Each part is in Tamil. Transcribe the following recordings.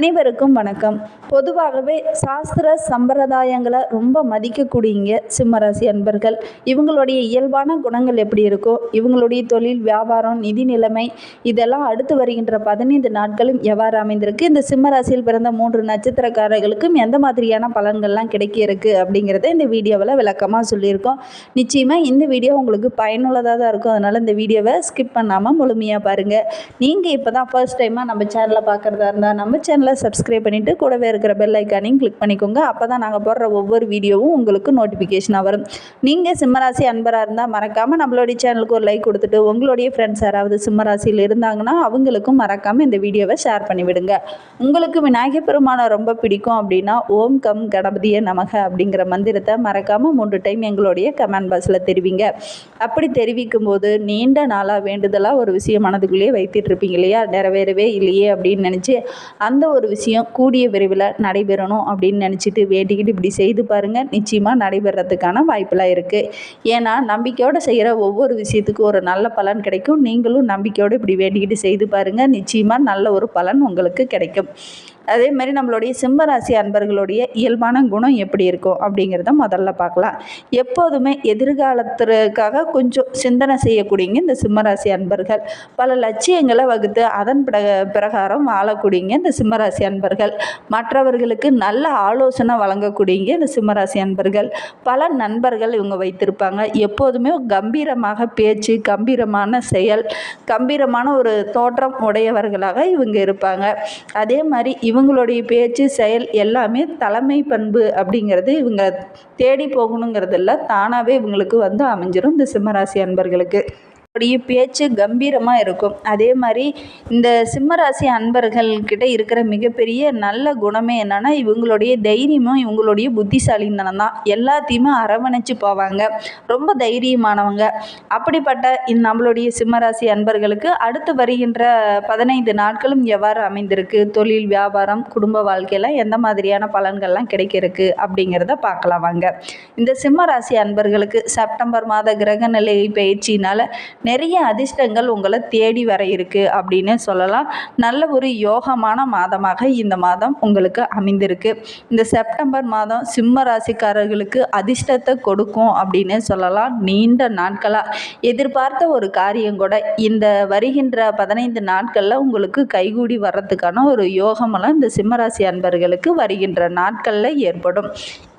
அனைவருக்கும் வணக்கம். பொதுவாகவே சாஸ்திர சம்பிரதாயங்களை ரொம்ப மதிக்கக்கூடியங்க சிம்மராசி அன்பர்கள். இவங்களுடைய இயல்பான குணங்கள் எப்படி இருக்கோ இவங்களுடைய தொழில் வியாபாரம் நிதி நிலைமை இதெல்லாம் அடுத்து வருகின்ற பதினைந்து நாட்களும் எவ்வாறு அமைந்திருக்கு? இந்த சிம்மராசியில் பிறந்த மூன்று நட்சத்திரக்காரர்களுக்கும் எந்த மாதிரியான பலன்கள்லாம் கிடைக்க இருக்கு அப்படிங்கிறத இந்த வீடியோவில் விளக்கமாக சொல்லியிருக்கோம். நிச்சயமாக இந்த வீடியோ உங்களுக்கு பயனுள்ளதாக தான் இருக்கும். அதனால் இந்த வீடியோவை ஸ்கிப் பண்ணாமல் முழுமையாக பாருங்கள் நீங்கள் இப்போ தான் ஃபர்ஸ்ட் டைமாக நம்ம சேனலை பார்க்குறதா இருந்தால் நம்ம சேனலை சப்ஸ்கிரைப் பண்ணிவிட்டு கூடவே இருக்கிற பெல் ஐக்கானையும் கிளிக் பண்ணிக்கோங்க. அப்போ தான் நாங்கள் போடுற ஒவ்வொரு வீடியோவும் உங்களுக்கு நோட்டிஃபிகேஷனாக வரும். நீங்கள் சிம்மராசி அன்பராக இருந்தால் மறக்காமல் நம்மளுடைய சேனலுக்கு ஒரு லைக் கொடுத்துட்டு உங்களுடைய ஃப்ரெண்ட்ஸ் யாராவது சிம்மராசியில் இருந்தாங்கன்னா அவங்களுக்கும் மறக்காமல் இந்த வீடியோவை ஷேர் பண்ணிவிடுங்க. உங்களுக்கு விநாயகர் பெருமானை ரொம்ப பிடிக்கும் அப்படின்னா ஓம் கம் கணபதிய நமக அப்படிங்கிற மந்திரத்தை மறக்காமல் மூன்று டைம் எங்களுடைய கமெண்ட் பாக்ஸில் தெரிவிங்க. அப்படி தெரிவிக்கும் போது நீண்ட நாளாக வேண்டுதலாக ஒரு விஷயம் மனதுக்குள்ளேயே வைத்துட்டு இருப்பீங்க இல்லையா? நிறைவேறவே இல்லையே அப்படின்னு நினச்சி அந்த ஒரு ஒரு விஷயம் கூடிய விரைவில் நடைபெறணும் அப்படின்னு நினச்சிட்டு வேண்டிக்கிட்டு இப்படி செய்து பாருங்கள் நிச்சயமாக நடைபெறத்துக்கான வாய்ப்பெல்லாம் இருக்குது ஏன்னா நம்பிக்கையோடு செய்கிற ஒவ்வொரு விஷயத்துக்கும் ஒரு நல்ல பலன் கிடைக்கும். நீங்களும் நம்பிக்கையோடு இப்படி வேண்டிக்கிட்டு செய்து பாருங்கள் நிச்சயமாக நல்ல ஒரு பலன் உங்களுக்கு கிடைக்கும். அதே மாதிரி நம்மளுடைய சிம்மராசி அன்பர்களுடைய இயல்பான குணம் எப்படி இருக்கும் அப்படிங்கிறத முதல்ல பார்க்கலாம். எப்போதுமே எதிர்காலத்திற்காக கொஞ்சம் சிந்தனை செய்யக்கூடியங்க இந்த சிம்மராசி அன்பர்கள். பல லட்சியங்களை வகுத்து அதன் பிர பிரகாரம் வாழக்கூடியங்க இந்த சிம்மராசி அன்பர்கள். மற்றவர்களுக்கு நல்ல ஆலோசனை வழங்கக்கூடியங்க இந்த சிம்மராசி அன்பர்கள். பல நண்பர்கள் இவங்க வைத்திருப்பாங்க. எப்போதுமே கம்பீரமாக பேச்சு கம்பீரமான செயல் கம்பீரமான ஒரு தோற்றம் உடையவர்களாக இவங்க இருப்பாங்க. அதே மாதிரி இவங்களுடைய பேச்சு செயல் எல்லாமே தலைமை பண்பு அப்படிங்கிறது இவங்க தேடி போகணுங்கிறதெல்லாம் தானாகவே இவங்களுக்கு வந்து அமைஞ்சிரும் இந்த சிம்மராசி அன்பர்களுக்கு. அவருடைய பேச்சு கம்பீரமாக இருக்கும். அதே மாதிரி இந்த சிம்மராசி அன்பர்கள்கிட்ட இருக்கிற மிகப்பெரிய நல்ல குணமே என்னென்னா இவங்களுடைய தைரியமும் இவங்களுடைய புத்திசாலித்தனம் தான். எல்லாத்தையுமே அரவணைச்சு போவாங்க. ரொம்ப தைரியமானவங்க. அப்படிப்பட்ட இந்த நம்மளுடைய சிம்மராசி அன்பர்களுக்கு அடுத்து வருகின்ற பதினைந்து நாட்களும் எவ்வாறு அமைந்திருக்கு? தொழில் வியாபாரம் குடும்ப வாழ்க்கையெல்லாம் எந்த மாதிரியான பலன்கள்லாம் கிடைக்கிறதுக்கு அப்படிங்கிறத பார்க்கலாம் வாங்க. இந்த சிம்மராசி அன்பர்களுக்கு செப்டம்பர் மாத கிரக நிலை பயிற்சியினால் நிறைய அதிர்ஷ்டங்கள் உங்களை தேடி வர இருக்கு அப்படின்னு சொல்லலாம். நல்ல ஒரு யோகமான மாதமாக இந்த மாதம் உங்களுக்கு அமைந்திருக்கு. இந்த செப்டம்பர் மாதம் சிம்ம ராசிக்காரர்களுக்கு அதிர்ஷ்டத்தை கொடுக்கும் அப்படின்னு சொல்லலாம். நீண்ட நாட்களாக எதிர்பார்த்த ஒரு காரியம் கூட இந்த வருகின்ற பதினைந்து நாட்களில் உங்களுக்கு கைகூடி வர்றதுக்கான ஒரு யோகமெல்லாம் இந்த சிம்மராசி அன்பர்களுக்கு வருகின்ற நாட்களில் ஏற்படும்.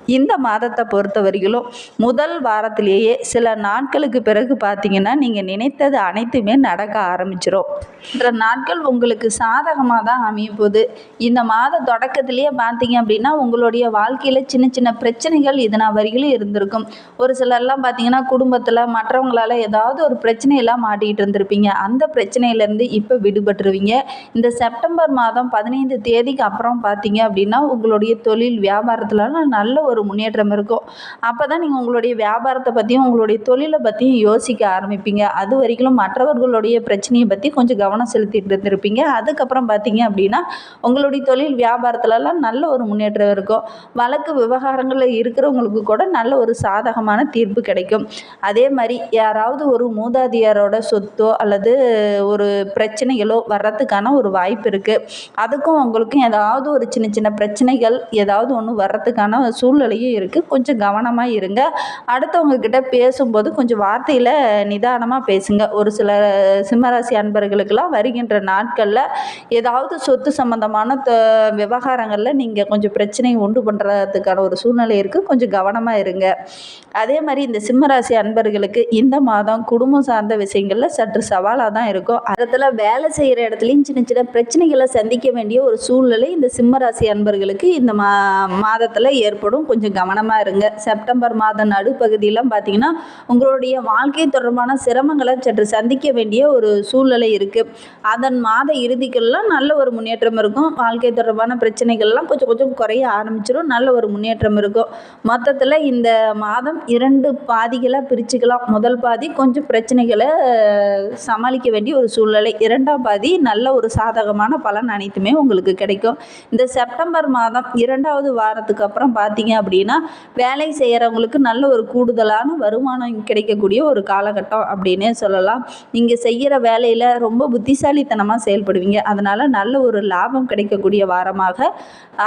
இந்த மாதத்தை பொறுத்த வரையிலும் முதல் வாரத்திலேயே சில நாட்களுக்கு பிறகு பார்த்தீங்கன்னா நீங்கள் நினைத்தது அனைத்துமே நடக்க ஆரம்பிச்சிடும் இந்த நாட்கள் உங்களுக்கு சாதகமாக தான் அமையும் போகுது. இந்த மாத தொடக்கத்திலேயே பார்த்தீங்க அப்படின்னா உங்களுடைய வாழ்க்கையில் சின்ன சின்ன பிரச்சனைகள் இதனால் வரையிலும் இருந்திருக்கும். ஒரு சிலர்லாம் பார்த்தீங்கன்னா குடும்பத்தில் மற்றவங்களால் ஏதாவது ஒரு பிரச்சனையெல்லாம் மாட்டிக்கிட்டு இருந்திருப்பீங்க. அந்த பிரச்சனையிலேருந்து இப்போ விடுபட்டுருவீங்க. இந்த செப்டம்பர் மாதம் பதினைந்து தேதிக்கு அப்புறம் பார்த்தீங்க அப்படின்னா உங்களுடைய தொழில் வியாபாரத்துலலாம் நல்ல ஒரு முன்னேற்றம் இருக்கும் அப்போ தான் நீங்கள் உங்களுடைய வியாபாரத்தை பற்றியும் உங்களுடைய தொழிலை பற்றியும் யோசிக்க ஆரம்பிப்பீங்க. அது வரைக்கும் மற்றவர்களுடைய பிரச்சனையை பற்றி கொஞ்சம் கவனம் செலுத்திட்டு இருந்திருப்பீங்க. அதுக்கப்புறம் பார்த்தீங்க அப்படின்னா உங்களுடைய தொழில் வியாபாரத்துலலாம் நல்ல ஒரு முன்னேற்றம் இருக்கும் வழக்கு விவகாரங்களில் இருக்கிறவங்களுக்கு கூட நல்ல ஒரு சாதகமான தீர்ப்பு கிடைக்கும். அதே மாதிரி யாராவது ஒரு மூதாதியாரோட சொத்தோ அல்லது ஒரு பிரச்சனைகளோ வர்றதுக்கான ஒரு வாய்ப்பு இருக்குது அதுக்கும் உங்களுக்கும் ஏதாவது ஒரு சின்ன சின்ன பிரச்சனைகள் ஏதாவது ஒன்று வர்றதுக்கான சூழ்நிலை சூழ்நிலையும் இருக்குது கொஞ்சம் கவனமாக இருங்க. அடுத்தவங்கக்கிட்ட பேசும்போது கொஞ்சம் வார்த்தையில் நிதானமாக பேசுங்க. ஒரு சில சிம்மராசி அன்பர்களுக்கெல்லாம் வருகின்ற நாட்களில் ஏதாவது சொத்து சம்மந்தமான த விவகாரங்களில் நீங்கள் கொஞ்சம் பிரச்சனையை உண்டு பண்ணுறதுக்கான ஒரு சூழ்நிலை இருக்குது கொஞ்சம் கவனமாக இருங்க. அதே மாதிரி இந்த சிம்மராசி அன்பர்களுக்கு இந்த மாதம் குடும்பம் சார்ந்த விஷயங்களில் சற்று சவாலாக தான் இருக்கும். அதில் வேலை செய்கிற இடத்துலையும் சின்ன சின்ன பிரச்சனைகளை சந்திக்க வேண்டிய ஒரு சூழ்நிலை இந்த சிம்மராசி அன்பர்களுக்கு இந்த மா மாதத்தில் ஏற்படும். கொஞ்சம் கவனமாக இருங்க. செப்டம்பர் மாத நடுப்பகுதியெலாம் பார்த்தீங்கன்னா உங்களுடைய வாழ்க்கை தொடர்பான சிரமங்களை சற்று சந்திக்க வேண்டிய ஒரு சூழ்நிலை இருக்குது அதன் மாத இறுதிக்கெல்லாம் நல்ல ஒரு முன்னேற்றம் இருக்கும். வாழ்க்கை தொடர்பான பிரச்சனைகள்லாம் கொஞ்சம் கொஞ்சம் குறைய ஆரம்பிச்சிடும் நல்ல ஒரு முன்னேற்றம் இருக்கும். மொத்தத்தில் இந்த மாதம் இரண்டு பாதிகளாக பிரிச்சுக்கலாம். முதல் பாதி கொஞ்சம் பிரச்சனைகளை சமாளிக்க வேண்டிய ஒரு சூழ்நிலை. இரண்டாம் பாதி நல்ல ஒரு சாதகமான பலன் அனைத்துமே உங்களுக்கு கிடைக்கும். இந்த செப்டம்பர் மாதம் இரண்டாவது வாரத்துக்கு அப்புறம் பார்த்தீங்க அப்படின்னா வேலை செய்கிறவங்களுக்கு நல்ல ஒரு கூடுதலான வருமானம் கிடைக்கக்கூடிய ஒரு காலகட்டம் அப்படின்னே சொல்லலாம். நீங்கள் செய்கிற வேலையில் ரொம்ப புத்திசாலித்தனமாக செயல்படுவீங்க. அதனால் நல்ல ஒரு லாபம் கிடைக்கக்கூடிய வாரமாக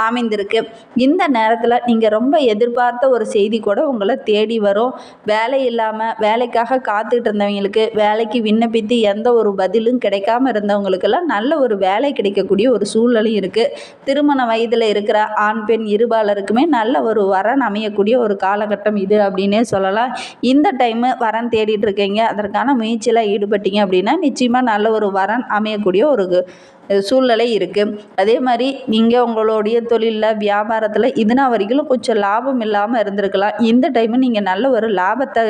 அமைந்திருக்கு. இந்த நேரத்தில் நீங்கள் ரொம்ப எதிர்பார்த்த ஒரு செய்தி கூட உங்களை தேடி வரும். வேலை இல்லாமல் வேலைக்காக காத்துட்டு இருந்தவங்களுக்கு வேலைக்கு விண்ணப்பித்து எந்த ஒரு பதிலும் கிடைக்காம இருந்தவங்களுக்கெல்லாம் நல்ல ஒரு வேலை கிடைக்கக்கூடிய ஒரு சூழ்நிலையும் இருக்குது திருமண வயதில் இருக்கிற ஆண் பெண் இருபாலருக்குமே நல்ல ஒரு வரன் அமையக்கூடிய ஒரு காலகட்டம் இது அப்படின்னே சொல்லலாம். இந்த டைமு வரன் தேடிட்டு இருக்கீங்க அதற்கான முயற்சியில் ஈடுபட்டீங்க அப்படின்னா நிச்சயமாக நல்ல ஒரு வரன் அமையக்கூடிய ஒரு சூழ்நிலை இருக்குது அதே மாதிரி நீங்கள் உங்களுடைய தொழிலில் வியாபாரத்தில் இதுனா வரைக்கும் கொஞ்சம் லாபம் இல்லாமல் இருந்திருக்கலாம். இந்த டைமு நீங்கள் நல்ல ஒரு லாபத்தை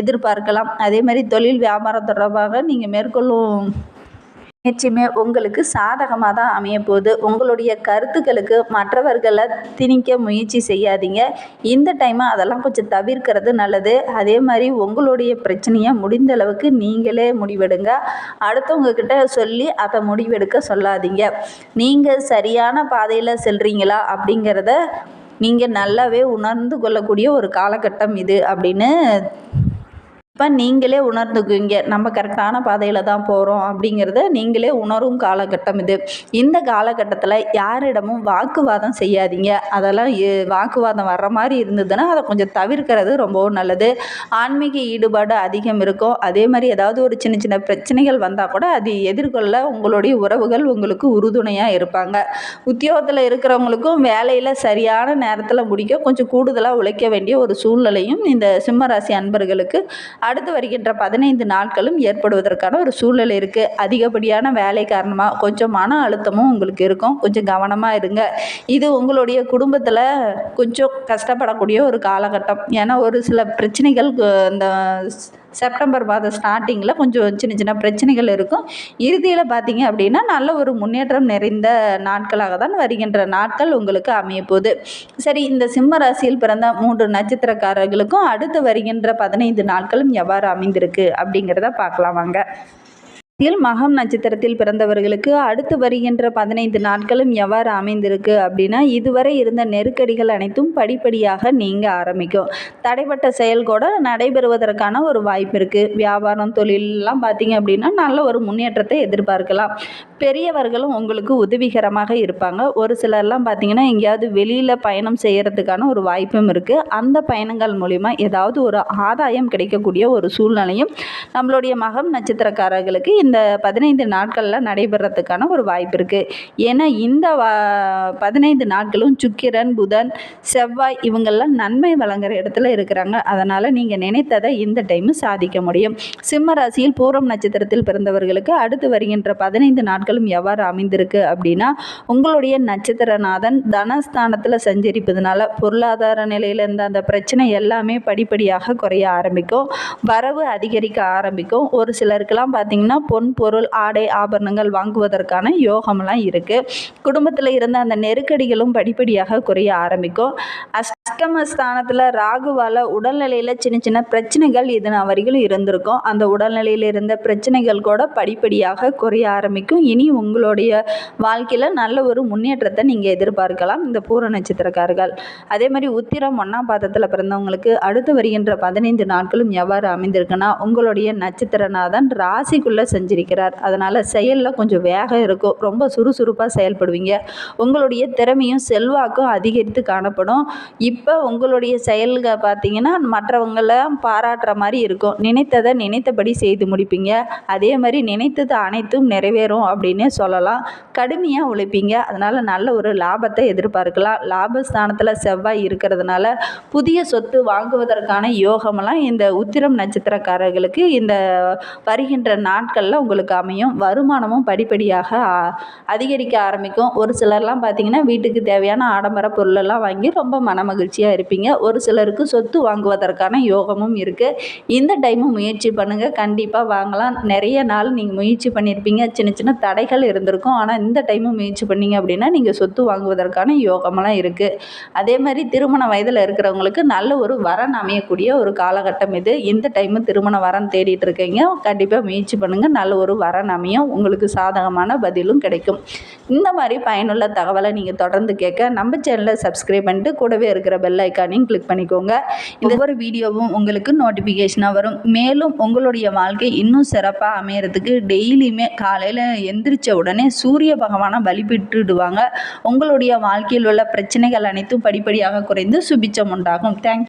எதிர்பார்க்கலாம். அதே மாதிரி தொழில் வியாபாரம் தொடர்பாக நீங்கள் மேற்கொள்ளும் நிச்சயமே உங்களுக்கு சாதகமாக தான் அமைய போகுது உங்களுடைய கருத்துக்களுக்கு மற்றவர்களை திணிக்க முயற்சி செய்யாதீங்க. இந்த டைமை அதெல்லாம் கொஞ்சம் தவிர்க்கிறது நல்லது. அதே மாதிரி உங்களுடைய பிரச்சனையை முடிந்த அளவுக்கு நீங்களே முடிவெடுங்க. அடுத்தவங்க கிட்ட சொல்லி அதை முடிவெடுக்க சொல்லாதீங்க. நீங்கள் சரியான பாதையில் செல்கிறீங்களா அப்படிங்கிறத நீங்கள் நல்லாவே உணர்ந்து கொள்ளக்கூடிய ஒரு காலகட்டம் இது அப்படின்னு இப்போ நீங்களே உணர்ந்துக்குவீங்க. நம்ம கரெக்டான பாதையில் தான் போகிறோம் அப்படிங்கிறத நீங்களே உணரும் காலகட்டம் இது. இந்த காலகட்டத்தில் யாரிடமும் வாக்குவாதம் செய்யாதீங்க. அதெல்லாம் வாக்குவாதம் வர்ற மாதிரி இருந்ததுன்னா அதை கொஞ்சம் தவிர்க்கிறது ரொம்பவும் நல்லது. ஆன்மீக ஈடுபாடு அதிகம் இருக்கும். அதே மாதிரி ஏதாவது ஒரு சின்ன சின்ன பிரச்சனைகள் வந்தால் கூட அது எதிர்கொள்ள உங்களுடைய உறவுகள் உங்களுக்கு உறுதுணையாக இருப்பாங்க. உத்தியோகத்தில் இருக்கிறவங்களுக்கும் வேலையில் சரியான நேரத்தில் முடிக்க கொஞ்சம் கூடுதலாக உழைக்க வேண்டிய ஒரு சூழ்நிலையும் இந்த சிம்மராசி அன்பர்களுக்கு அடுத்து வருகின்ற பதினைந்து நாட்களும் ஏற்படுவதற்கான ஒரு சூழ்நிலை இருக்குது அதிகப்படியான வேலை காரணமாக கொஞ்சம் மன அழுத்தமும் உங்களுக்கு இருக்கும். கொஞ்சம் கவனமாக இருங்க. இது உங்களுடைய குடும்பத்தில் கொஞ்சம் கஷ்டப்படக்கூடிய ஒரு காலகட்டம். ஏன்னா ஒரு சில பிரச்சனைகள் இந்த செப்டம்பர் மாதம் ஸ்டார்டிங்கில் கொஞ்சம் சின்ன சின்ன பிரச்சனைகள் இருக்கும். இறுதியில் பார்த்தீங்க அப்படின்னா நல்ல ஒரு முன்னேற்றம் நிறைந்த நாட்களாக தான் வருகின்ற நாட்கள் உங்களுக்கு அமையப்போகுது. சரி இந்த சிம்ம ராசியில் பிறந்த மூன்று நட்சத்திரக்காரர்களுக்கும் அடுத்து வருகின்ற பதினைந்து நாட்களும் எவ்வாறு அமைந்திருக்கு அப்படிங்கிறத பார்க்கலாம் வாங்க. ராசியில் மகம் நட்சத்திரத்தில் பிறந்தவர்களுக்கு அடுத்து வருகின்ற பதினைந்து நாட்களும் எவ்வாறு அமைந்திருக்கு அப்படின்னா இதுவரை இருந்த நெருக்கடிகள் அனைத்தும் படிப்படியாக நீங்க ஆரம்பிக்கும். தடைப்பட்ட செயல் கூட நடைபெறுவதற்கான ஒரு வாய்ப்பு இருக்குது வியாபாரம் தொழிலெலாம் பார்த்தீங்க அப்படின்னா நல்ல ஒரு முன்னேற்றத்தை எதிர்பார்க்கலாம். பெரியவர்களும் உங்களுக்கு உதவிகரமாக இருப்பாங்க. ஒரு சிலர்லாம் பார்த்தீங்கன்னா எங்கேயாவது வெளியில் பயணம் செய்கிறதுக்கான ஒரு வாய்ப்பும் இருக்குது அந்த பயணங்கள் மூலிமா ஏதாவது ஒரு ஆதாயம் கிடைக்கக்கூடிய ஒரு சூழ்நிலையும் நம்மளுடைய மகம் நட்சத்திரக்காரர்களுக்கு இந்த பதினைந்து நாட்களில் நடைபெறத்துக்கான ஒரு வாய்ப்பு இருக்குது ஏன்னா இந்த வா பதினைந்து நாட்களும் சுக்கிரன் புதன் செவ்வாய் இவங்கெல்லாம் நன்மை வழங்குற இடத்துல இருக்கிறாங்க. அதனால் நீங்கள் நினைத்ததை இந்த டைமு சாதிக்க முடியும். சிம்ம ராசியில் பூரம் நட்சத்திரத்தில் பிறந்தவர்களுக்கு அடுத்து வருகின்ற பதினைந்து நாட்களும் எவ்வாறு அமைந்திருக்கு அப்படின்னா உங்களுடைய நட்சத்திரநாதன் தனஸ்தானத்தில் சஞ்சரிப்பதனால பொருளாதார நிலையில் இருந்த அந்த பிரச்சனை எல்லாமே படிப்படியாக குறைய ஆரம்பிக்கும். வரவு அதிகரிக்க ஆரம்பிக்கும். ஒரு சிலருக்கெல்லாம் பார்த்தீங்கன்னா பொன் பொருள் ஆடை ஆபரணங்கள் வாங்குவதற்கான யோகம்லாம் இருக்குது குடும்பத்தில் இருந்த அந்த நெருக்கடிகளும் படிப்படியாக குறைய ஆரம்பிக்கும். அஷ்டம ஸ்தானத்தில் ராகுவால் உடல்நிலையில் சின்ன சின்ன பிரச்சனைகள் இது நான் வரைக்கும் இருந்திருக்கும். அந்த உடல்நிலையில் இருந்த பிரச்சனைகள் கூட படிப்படியாக குறைய ஆரம்பிக்கும். இனி உங்களுடைய வாழ்க்கையில் நல்ல ஒரு முன்னேற்றத்தை நீங்கள் எதிர்பார்க்கலாம் இந்த பூர நட்சத்திரக்காரர்கள். அதே மாதிரி உத்திரம் ஒன்றாம் பாதத்தில் பிறந்தவங்களுக்கு அடுத்து வருகின்ற பதினைந்து நாட்களும் எவ்வாறு அமைந்திருக்குன்னா உங்களுடைய நட்சத்திரநாதன் ராசிக்குள்ளே செஞ்சிருக்கிறார். அதனால் செயலில் கொஞ்சம் வேகம் இருக்கும். ரொம்ப சுறுசுறுப்பாக செயல்படுவீங்க. உங்களுடைய திறமையும் செல்வாக்கும் அதிகரித்து காணப்படும். இப் இப்போ உங்களுடைய செயல்கள் பார்த்தீங்கன்னா மற்றவங்கள பாராட்டுற மாதிரி இருக்கும். நினைத்ததை நினைத்தபடி செய்து முடிப்பீங்க. அதே மாதிரி நினைத்தது அனைத்தும் நிறைவேறும் அப்படின்னே சொல்லலாம். கடுமையாக உழைப்பீங்க. அதனால் நல்ல ஒரு லாபத்தை எதிர்பார்க்கலாம். லாபஸ்தானத்தில் செவ்வாய் இருக்கிறதுனால புதிய சொத்து வாங்குவதற்கான யோகமெல்லாம் இந்த உத்திரம் நட்சத்திரக்காரர்களுக்கு இந்த வருகின்ற நாட்களில் உங்களுக்கு அமையும். வருமானமும் படிப்படியாக அதிகரிக்க ஆரம்பிக்கும். ஒரு சிலர்லாம் பார்த்தீங்கன்னா வீட்டுக்கு தேவையான ஆடம்பர பொருளெல்லாம் வாங்கி ரொம்ப மகிழ்ச்சியாக இருப்பீங்க. ஒரு சிலருக்கு சொத்து வாங்குவதற்கான யோகமும் இருக்குது இந்த டைமும் முயற்சி பண்ணுங்கள் கண்டிப்பாக வாங்கலாம். நிறைய நாள் நீங்கள் முயற்சி பண்ணியிருப்பீங்க சின்ன சின்ன தடைகள் இருந்திருக்கும். ஆனால் இந்த டைமும் முயற்சி பண்ணீங்க அப்படின்னா நீங்கள் சொத்து வாங்குவதற்கான யோகமெல்லாம் இருக்குது அதே மாதிரி திருமண வயதில் இருக்கிறவங்களுக்கு நல்ல ஒரு வரன் அமையக்கூடிய ஒரு காலகட்டம் இது. இந்த டைமு திருமண வரன் தேடிட்டு இருக்கீங்க. கண்டிப்பாக முயற்சி பண்ணுங்கள் நல்ல ஒரு வரன் அமையும். உங்களுக்கு சாதகமான பதிலும் கிடைக்கும். இந்த மாதிரி பயனுள்ள தகவலை நீங்கள் தொடர்ந்து கேட்க நம்ம சேனலை சப்ஸ்கிரைப் பண்ணிட்டு கூடவே இருக்கிற பெல் ஐக்கானையும் கிளிக் பண்ணிக்கோங்க. இந்த ஒவ்வொரு வீடியோவும் உங்களுக்கு நோட்டிஃபிகேஷனாக வரும். மேலும் உங்களுடைய வாழ்க்கை இன்னும் சிறப்பாக அமையறதுக்கு டெய்லியுமே காலையில் எந்திரிச்ச உடனே சூரிய பகவானை வழிபட்டுடுவாங்க. உங்களுடைய வாழ்க்கையில் உள்ள பிரச்சனைகள் அனைத்தும் படிப்படியாக குறைந்து சுபிச்சம் உண்டாகும். தேங்க்